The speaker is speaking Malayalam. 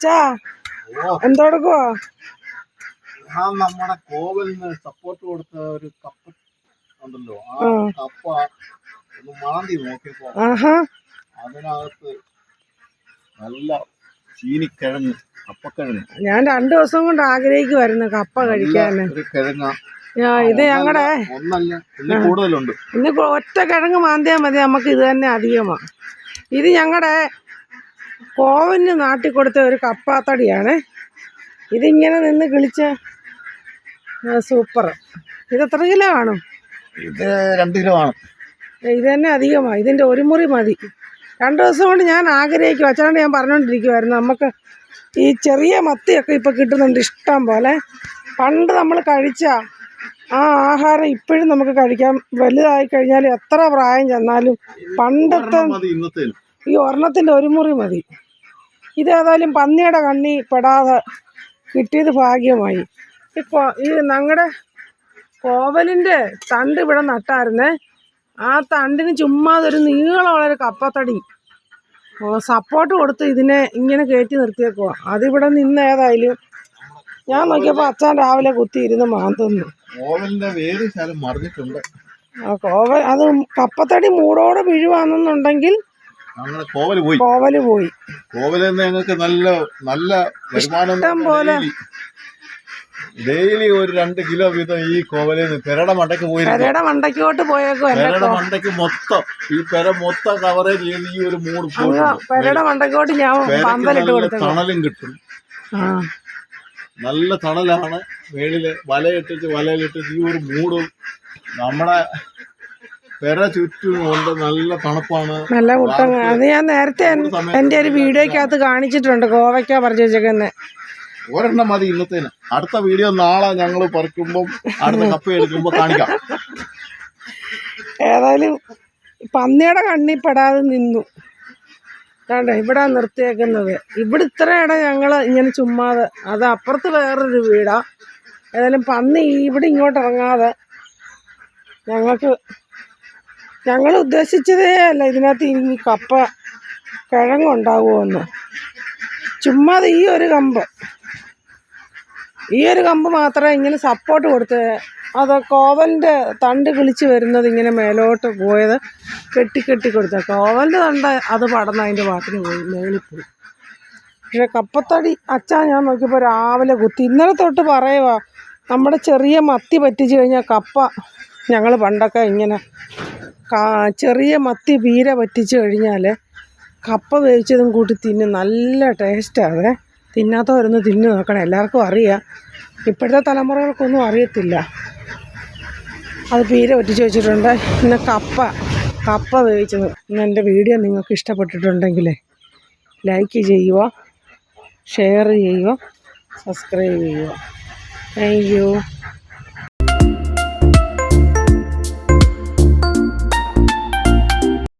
അച്ഛാ എന്തോടുക്കുവാ ആ നമ്മുടെ കോവലിന് സപ്പോർട്ട് കൊടുത്ത ഒരു കപ്പ് ഉണ്ടല്ലോ. ആ. കപ്പ ഒന്ന് മാന്തി നോക്കിയപ്പോ അതിനകത്ത് നല്ല ചീനിക്കിഴങ്ങ് കപ്പക്കിഴങ്ങ്. ഞാൻ രണ്ടു ദിവസം കൊണ്ട് ആഗ്രഹിക്കുമായിരുന്നു കപ്പ കഴിക്കാൻ കിഴങ്ങ. ഇത് ഞങ്ങളുടെ കൂടുതലുണ്ട്. ഇന്ന് ഒറ്റ കിഴങ്ങ് മാന്തിയാൽ മതി നമുക്ക് ഇത് തന്നെ അധികമാണ് ഇത് ഞങ്ങളുടെ കോവന് നാട്ടി കൊടുത്ത ഒരു കപ്പാത്തടിയാണ്. ഇതിങ്ങനെ നിന്ന് കിളിച്ച സൂപ്പർ. ഇത് എത്ര കിലോ കാണും? ഇത് രണ്ട് കിലോ ആണ് ഇത് തന്നെ അധികമാണ് ഇതിന്റെ ഒരു മുറി മതി. രണ്ട് ദിവസം കൊണ്ട് ഞാൻ ആഗ്രഹിക്കും. അച്ഛനോട് ഞാൻ പറഞ്ഞുകൊണ്ടിരിക്കുമായിരുന്നു നമുക്ക് ഈ ചെറിയ മത്തിയൊക്കെ ഇപ്പോൾ കിട്ടുന്നുണ്ട് ഇഷ്ടം പോലെ. പണ്ട് നമ്മൾ കഴിച്ച ആ ആഹാരം ഇപ്പോഴും നമുക്ക് കഴിക്കാം. വലുതായി കഴിഞ്ഞാൽ എത്ര പ്രായം ചെന്നാലും പണ്ടത്തെ ഈ ഒരെണ്ണത്തിന്റെ ഒരു മുറി മതി. ഇതേതായാലും പന്നിയുടെ കണ്ണി പെടാതെ കിട്ടിയത് ഭാഗ്യമായി. ഇപ്പോൾ ഈ ഞങ്ങളുടെ കോവലിന്റെ തണ്ട് ഇവിടെ നട്ടായിരുന്നേ ആ തണ്ടിന് ചുമ്മാതെ ഒരു നീളമുള്ള ഒരു കപ്പത്തടി സപ്പോർട്ട് കൊടുത്ത് ഇതിനെ ഇങ്ങനെ കയറ്റി നിർത്തിയേക്കുവാ. അതിവിടെ നിന്ന് ഏതായാലും ഞാൻ നോക്കിയപ്പോൾ അച്ഛൻ രാവിലെ കുത്തിയിരുന്ന് മാന്തുന്നു. കോവൽ അത് കപ്പത്തടി മൂടോടെ വീഴുവാണെന്നുണ്ടെങ്കിൽ അങ്ങനെ കോവൽ പോയി. കോവൽ പോയി. കോവൽ നിന്ന് ഞങ്ങൾക്ക് നല്ല നല്ല വരുമാനം പോലെ. ഡെയിലി. ഒരു രണ്ട് കിലോ വീതം ഈ കോവലിൽ നിന്ന് പെരട മണ്ടയ്ക്ക് പോയി പെരട മണ്ടയ്ക്കോട്ട് പോയേക്കും എന്റെ പെരട മണ്ടയ്ക്ക് മൊത്തം ഈ പെര മൊത്തം കവറേജ് ചെയ്ത് ഈ ഒരു മൂട് പെരട മണ്ടയ്ക്കോട്ട് ഞാൻ തണലും കിട്ടും. നല്ല തണലാണ് മേളിൽ വലയിട്ടിട്ട് വലയിലിട്ടിട്ട് ഈ ഒരു മൂടും. നമ്മുടെ പെര ചുറ്റുമുണ്ട് നല്ല തണുപ്പാണ്. നല്ല മുട്ടങ്ങ അത് ഞാൻ നേരത്തെ എന്റെ ഒരു വീഡിയോക്കകത്ത് കാണിച്ചിട്ടുണ്ട് കോവയ്ക്ക പറിച്ചു വെച്ചേക്കുന്നത് ഒരെണ്ണം മതി ഇന്നത്തേന്. അടുത്ത വീഡിയോ നാളെ ഞങ്ങൾ പറിക്കുമ്പോൾ അടുത്ത കപ്പ എടുക്കുമ്പോൾ കാണിക്കാം. ഏതായാലും പന്നിയുടെ കണ്ണിൽ പെടാതെ നിന്നു. കണ്ടോ ഇവിടെ നിർത്തിയേക്കുന്നത്. ഇവിടെ ഇത്ര ഇടം ഞങ്ങൾ ഇങ്ങനെ ചുമ്മാതെ. അത് അപ്പുറത്ത് വേറൊരു വീടാ. ഏതായാലും പന്നി ഇവിടെ ഇങ്ങോട്ട് ഇറങ്ങാതെ ഞങ്ങൾക്ക് ഞങ്ങൾ ഉദ്ദേശിച്ചതേ അല്ല ഇതിനകത്ത് ഈ കപ്പ കിഴങ്ങുണ്ടാകുമെന്ന് ചുമ്മാ ഈ ഒരു കമ്പ്. ഈ ഒരു കമ്പ് മാത്രമേ ഇങ്ങനെ സപ്പോർട്ട് കൊടുത്ത് അത് കോവലിന്റെ തണ്ട് കിളിച്ച് വരുന്നത് ഇങ്ങനെ മേലോട്ട് പോയത് കെട്ടി കെട്ടി കൊടുത്ത. കോവലിന്റെ തണ്ട് അത് പടന്ന് അതിന്റെ പാട്ടിന് പോയി മേളിൽ പോയി. പക്ഷെ കപ്പത്തടി അച്ഛാ ഞാൻ നോക്കിയപ്പോൾ രാവിലെ കുത്തി. ഇന്നലെ തൊട്ട് പറയുക നമ്മുടെ ചെറിയ മത്തി പറ്റിച്ച് കഴിഞ്ഞാൽ കപ്പ ഞങ്ങൾ പണ്ടൊക്കെ ഇങ്ങനെ ചെറിയ മത്തി പീര പറ്റിച്ച് കഴിഞ്ഞാൽ കപ്പ വേവിച്ചതും കൂട്ടി തിന്നും നല്ല ടേസ്റ്റാണ്. തിന്നാത്തവരൊന്ന് തിന്നു നോക്കണം. എല്ലാവർക്കും അറിയാം. ഇപ്പോഴത്തെ തലമുറകൾക്കൊന്നും അറിയത്തില്ല. അത് പീര ഒറ്റിച്ച് വെച്ചിട്ടുണ്ട്. പിന്നെ കപ്പ. കപ്പ വേവിച്ചത്. ഇന്ന് എന്റെ വീഡിയോ നിങ്ങൾക്ക് ഇഷ്ടപ്പെട്ടിട്ടുണ്ടെങ്കിൽ ലൈക്ക് ചെയ്യുക ഷെയർ ചെയ്യുക സബ്സ്ക്രൈബ് ചെയ്യുക താങ്ക്